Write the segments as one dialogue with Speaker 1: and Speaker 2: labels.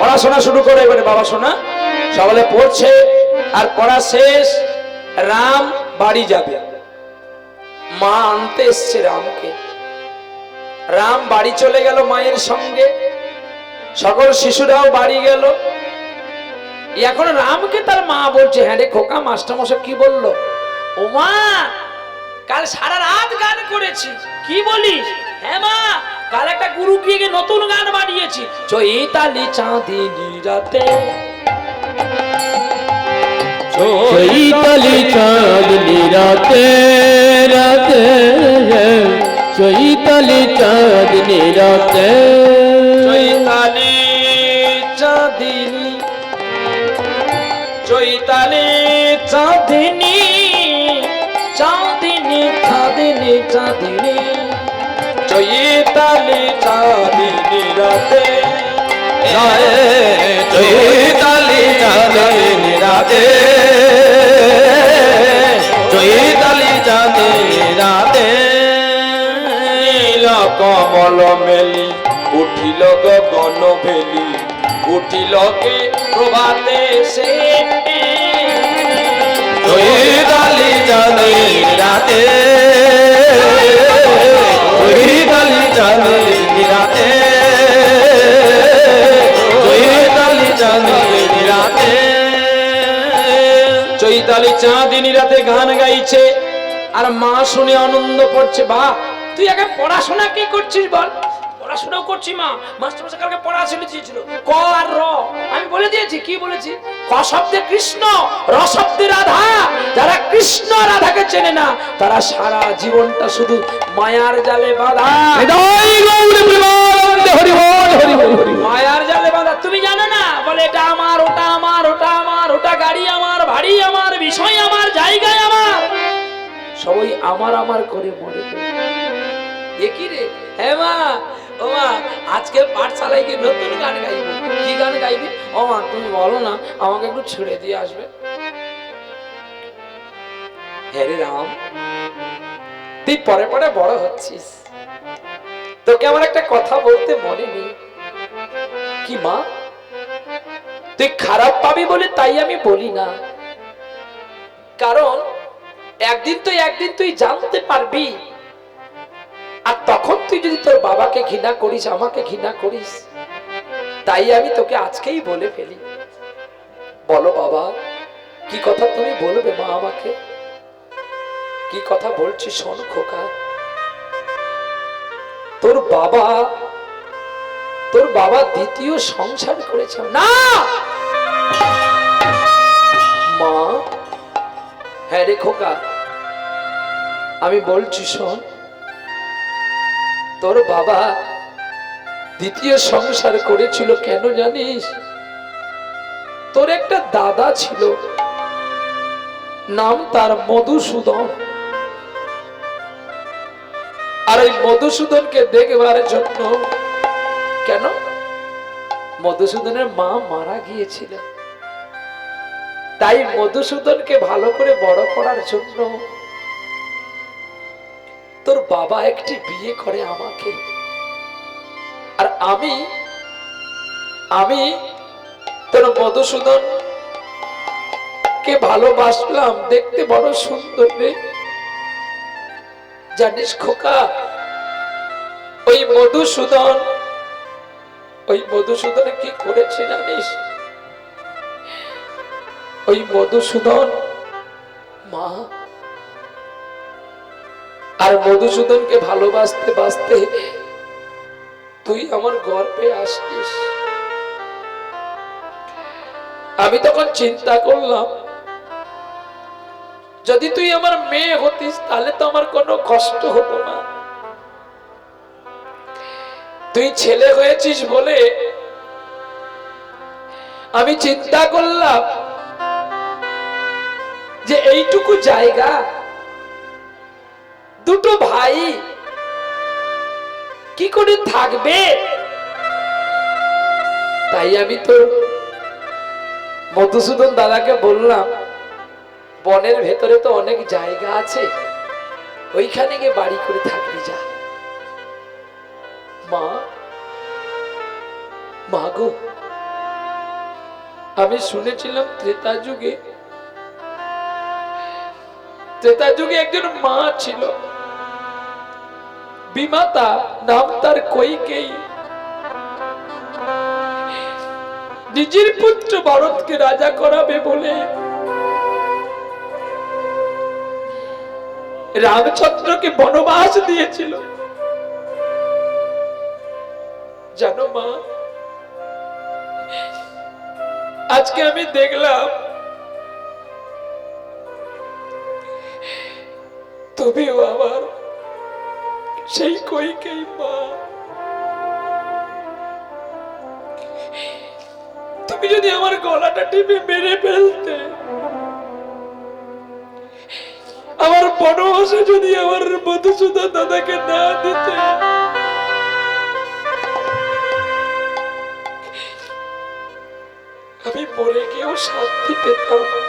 Speaker 1: পড়াশোনা শুরু করে এবারে, বাবা শোনা। সকালে পড়ছে আর পড়া শেষ, রাম বাড়ি যাবে। মা আনতে এসছে রামকে। রাম বাড়ি চলে গেল মায়ের সঙ্গে। সকল শিশুরাও বাড়ি গেল। এখন রামকে তার মা বলছে হ্যাঁ রে খোকা, মাস্টারমশাই কি বলল? ও মা, কাল সারা রাত গান করেছি। কি বলিস? হ্যাঁ মা কাল একটা গুরু গিয়ে নতুন গান বানিয়েছি চৈতালি চাঁদিনী রাতে।
Speaker 2: চৈতালি চাঁদনি রাতে রাতে। চৈতালি চাঁদনি রাতে।
Speaker 1: চৈতালি চাঁদিনী চৈতালি চাঁদিনী চাঁদিনী চাঁদিনী চাঁদিনী চৈতালি চাঁদিনী রাতে
Speaker 2: চৈতালি চাঁদনি রাতে চৈতালি চাঁদনি রাতে
Speaker 1: নীল কমল মেলি, উঠিল গগন ভেলি উঠিল কে প্রভাতে সে
Speaker 2: চৈতালি চাঁদনি রাতে চৈতালি চাঁদিনী রাতে
Speaker 1: গান গাইছে আর মা শুনে আনন্দ করছে বা তুই আগে পড়াশোনা কি করছিস বল? পড়াশোনাও করছি মা। মাস্টার মশাই কালকে পড়াশোনা দিয়েছিল। ক আর র? আমি বলে দিয়েছি। কি বলেছি? ক শব্দে কৃষ্ণ র শব্দে রাধা। যারা কৃষ্ণ রাধাকে চেনে না তারা সারা জীবনটা শুধু মায়ার জালে বাঁধা।
Speaker 2: হৃদয় গৌর প্রেমানন্দে হরি বল হরি হরি।
Speaker 1: মায়ার জালে বাঁধা। তুমি জানো না? বলে এটা আমার ওটা আমার ওটা বাড়ি আমার, বিষয় আমার, জায়গায় আমার। সবাই আমার আমার করে মরে কি রে। হ্যাঁ মা, ও মা, আজকে পাঠশালায় গিয়ে নতুন গান কি গান ও মা, তুমি বলো না, আমাকে একটু ছেড়ে দিয়ে আসবে। হ্যাঁ রাম, তুই পরে পরে বড় হচ্ছিস। তোকে আমার একটা কথা বলতে মনে নেই। কি মা? তুই খারাপ পাবি বলে তাই আমি বলি না। কারণ একদিন তুই একদিন তুই জানতে পারবি। আর তখন তুই যদি তোর বাবাকে ঘৃণা করিস, আমাকে ঘৃণা করিস, তাই আমি তোকে আজকেই বলে ফেলি। বলো বাবা, কি কথা তুমি বলবে মা আমাকে? কি কথা বলছি শোন খোকা। তোর বাবা তোর বাবা দ্বিতীয় সংসার করেছে। না! মা হ্যাঁ রে খোকা, আমি বলছি শোন, তোর বাবা দ্বিতীয় সংসার করেছিল কেন জানিস? তোর একটা দাদা ছিল, নাম তার মধুসূদন। আর ওই মধুসূদনকে দেখবার জন্য কেন? মধুসূদনের মা মারা গিয়েছিল তাই মধুসূদনকে ভালো করে বড় করার জন্য তোর বাবা একটি বিয়ে করে আমাকে। আর আমি আমি তোর মধুসূদন কে ভালোবাসলাম। দেখতে বড় সুন্দর রে। জানিস খোকা, ওই মধুসূদন, ওই মধুসূদনে কি করেছে জানিস? ওই মধুসূদন। মা। আর মধুসূদনকে ভালোবাসতে বাসতে তুই আমার গর্বে আসিস। আমি তখন চিন্তা করলাম, যদি তুই আমার মেয়ে হতিস, তাহলে তো আমার কোনো কষ্ট হতো না। তুই ছেলে হয়েছিস বলে আমি চিন্তা করলাম যে এইটুকু জায়গা দুটো ভাই কি করে থাকবে? তাই আমি তো মধুসূদন দাদাকে বললাম, বনের ভেতরে তো অনেক জায়গা আছে, ওইখানে গিয়ে বাড়ি করে থাকবি যা। মা মা গো, আমি শুনেছিলাম ত্রেতা যুগে ত্রেতা যুগে একজন মা ছিল। বিমাতা নাম তার কইকেই নিজের পুত্র ভরতকে রাজা করাবে বলে রামচন্দ্রকে বনবাস দিয়েছিল। জানো মা, আজকে আমি দেখলাম তুমিও আবার সেই কইকেই মা, তুমি যদি আমার গলাটা টিপে মেরে ফেলতে, আমার বনবাসে যদি আমার মধুসূদন দাদাকে না দিতে, আমি মরে গিয়েও শান্তি পেতাম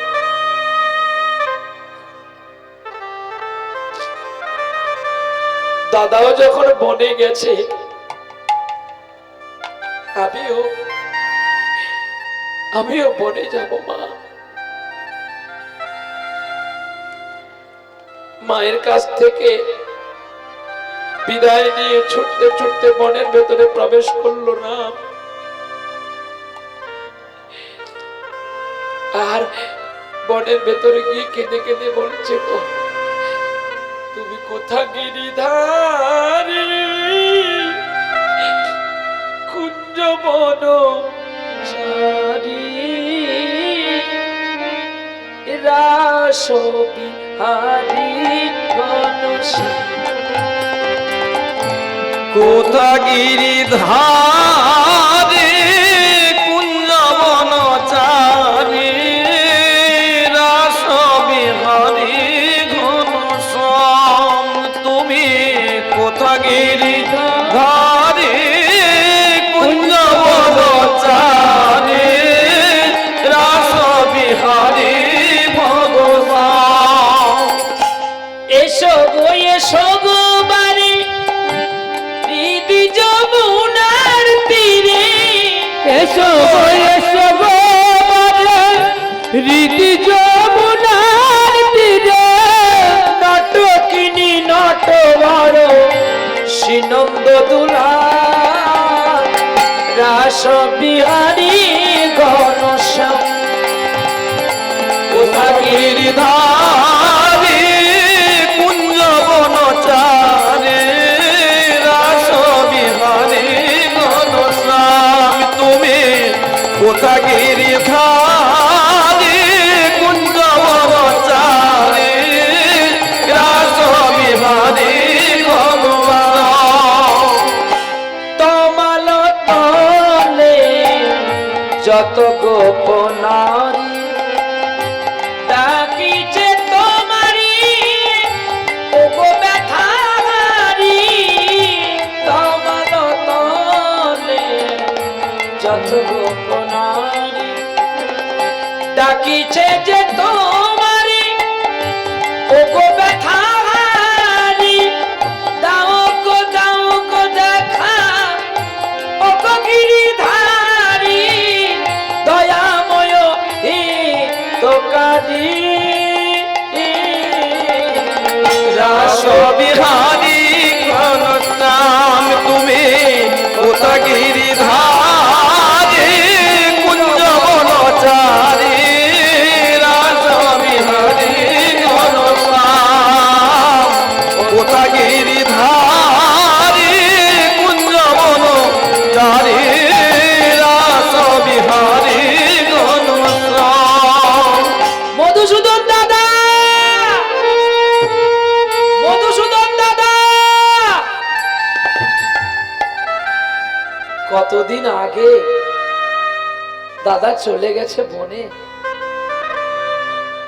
Speaker 1: দাদাও যখন বনে গেছে, আমিও আমিও বনে যাব, মা। মায়ের কাছ থেকে বিদায় নিয়ে ছুটতে ছুটতে বনের ভেতরে প্রবেশ করল না। আর বনের ভেতরে গিয়ে কেঁদে কেঁদে বলছে তুমি কোথা গিরিধারি কুঞ্জ বন হারি
Speaker 2: কোথাগিরি কোথাগিরি ধারে কুঞ্জবন চারে রাস বিহারি ভগবান।
Speaker 1: এসো গো এসো গো বারে হৃদি যমুনার তীরে।
Speaker 2: এসো
Speaker 1: সিনন্দ দুলা রাস বিহারী ঘনশ্যাম
Speaker 2: কোথাগির ধারে কুঞ্জ বন রাস বিহারে ঘনশ্যাম তুমি কোথাগির ধারে
Speaker 1: যত গোপনারী
Speaker 2: 什
Speaker 1: 么 দাদা চলে গেছে বনে।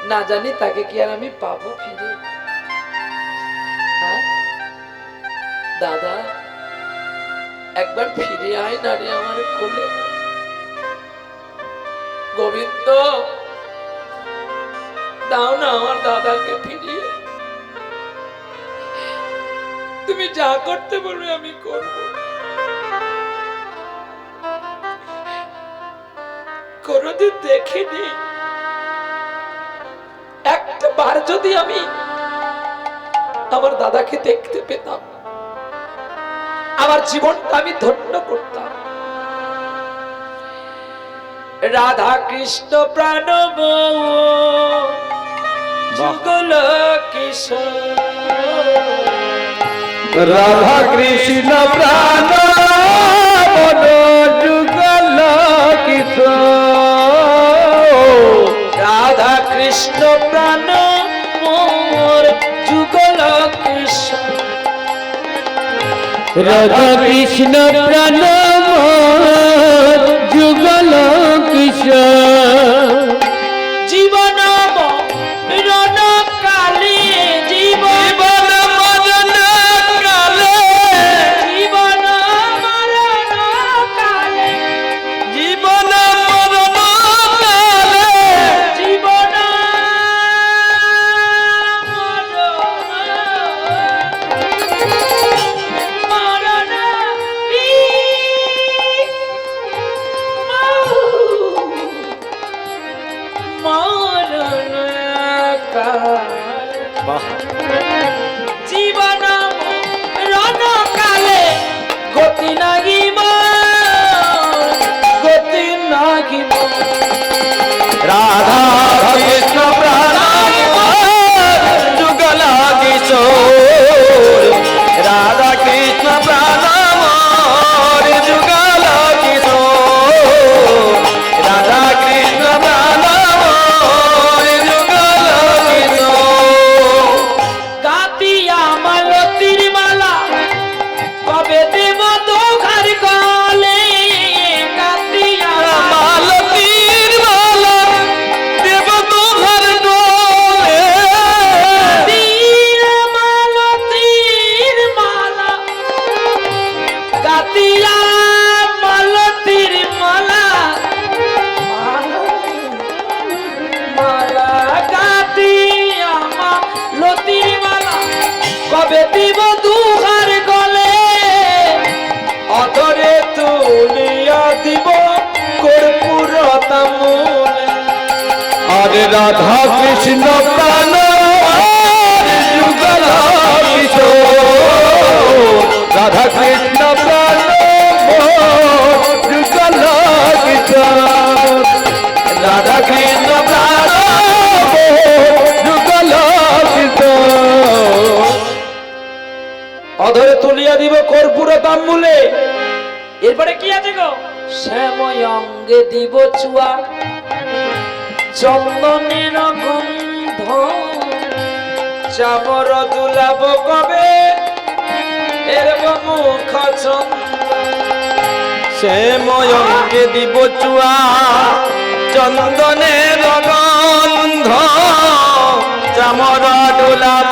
Speaker 1: না জানি তাকে কি আর আমি পাবো ফিরে। হ্যাঁ? দাদা, একবার ফিরে আয় না রে আমার কোলে। গোবিন্দ, দাও না আমার দাদাকে ফিরিয়ে। তুমি যা করতে বলবে আমি করব। কোনোদিন দেখিনি। একটা বার যদি আমি আমার দাদাকে দেখতে পেতাম আমার জীবনটা আমি ধন্য করতাম। রাধা কৃষ্ণ প্রাণ যুগল কিশোর।
Speaker 2: রাধা কৃষ্ণ প্রাণ
Speaker 1: কৃষ্ণ প্রাণ মোর যুগল কৃষ্ণ
Speaker 2: রাধা কৃষ্ণ প্রাণ যুগল কৃষ্ণ
Speaker 1: জীবন রণ তুলিয়া দিব কর্পূর
Speaker 2: আরে রাধা কৃষ্ণ প্রাণ যুগল রাধা কৃষ্ণ প্রাণ যুগল রাধা কৃষ্ণ প্রাণ যুগল
Speaker 1: অধরে তুলিয়া দিব কর্পূর তাম্বুলে এরপরে কি আছে গো? শ্যাময় দিব চুয়া, চন্দনের গন্ধ। চামর দুলাব কবে? এর মুখ
Speaker 2: শ্যাময়ঙ্গে দিব চুয়া, চন্দনের গন্ধ। চামর ডোলাব